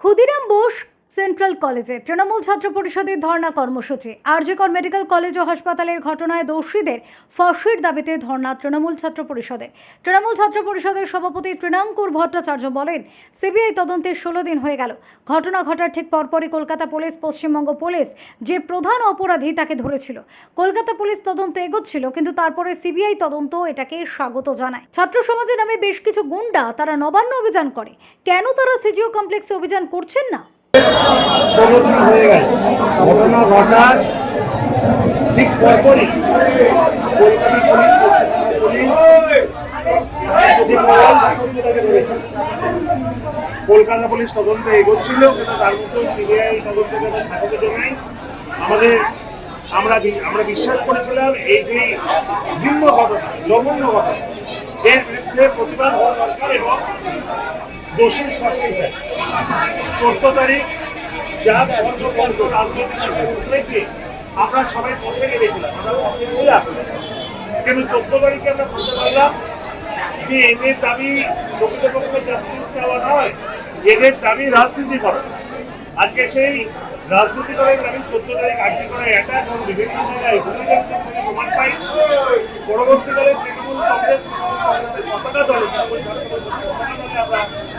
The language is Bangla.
ক্ষুদিরাম বোস সেন্ট্রাল কলেজে তৃণমূল ছাত্র পরিষদের ধর্ণা কর্মসূচি। আরজিকর মেডিকেল কলেজ ও হাসপাতালের ঘটনায় দোষীদের ফাঁসির দাবিতে ধর্ণা তৃণমূল ছাত্র পরিষদের তৃণমূল ছাত্র পরিষদের সভাপতি তৃণাঙ্কুর ভট্টাচার্য বলেন, সিবিআই তদন্তে ষোলো দিন হয়ে গেল। ঘটনা ঘটার ঠিক পরপরই কলকাতা পুলিশ, পশ্চিমবঙ্গ পুলিশ যে প্রধান অপরাধী তাকে ধরেছিল। কলকাতা পুলিশ তদন্ত এগোচ্ছিল, কিন্তু তারপরে সিবিআই তদন্ত এটাকে স্বাগত জানায়। ছাত্র সমাজের নামে বেশ কিছু গুন্ডা তারা নবান্ন অভিযান করে। কেন তারা সিজিও কমপ্লেক্সে অভিযান করছেন না? দিন হয়ে গেছে ঘটনা ঘটার ঠিক পরপরই কলকাতা পুলিশ তদন্তে এগোচ্ছিল, কিন্তু তার জানাই আমাদের আমরা আমরা বিশ্বাস করেছিলাম এই যে ভিন্ন ঘটনা, জঘন্য ঘটনা, এর বিরুদ্ধে প্রতিবাদ হওয়া দরকার এবং দোষীর শাস্তি চাই চোদ্দ তারিখ যা বর্গ রাজনৈতিক আমরা সবাই পথে ছিলাম কিন্তু চোদ্দ তারিখে আমরা বলতে পারলাম যে এদের দাবি প্রকৃতপক্ষে জাস্টিস চাওয়া নয়, এদের দাবি রাজনীতি করা। আজকে সেই রাজনীতি করার দাবি চোদ্দ তারিখ আর্জি করা অ্যাটাক এবং বিভিন্ন জায়গায় প্রমাণ পাই। পরবর্তীকালে তৃণমূল কংগ্রেস পতাকা দলে আমরা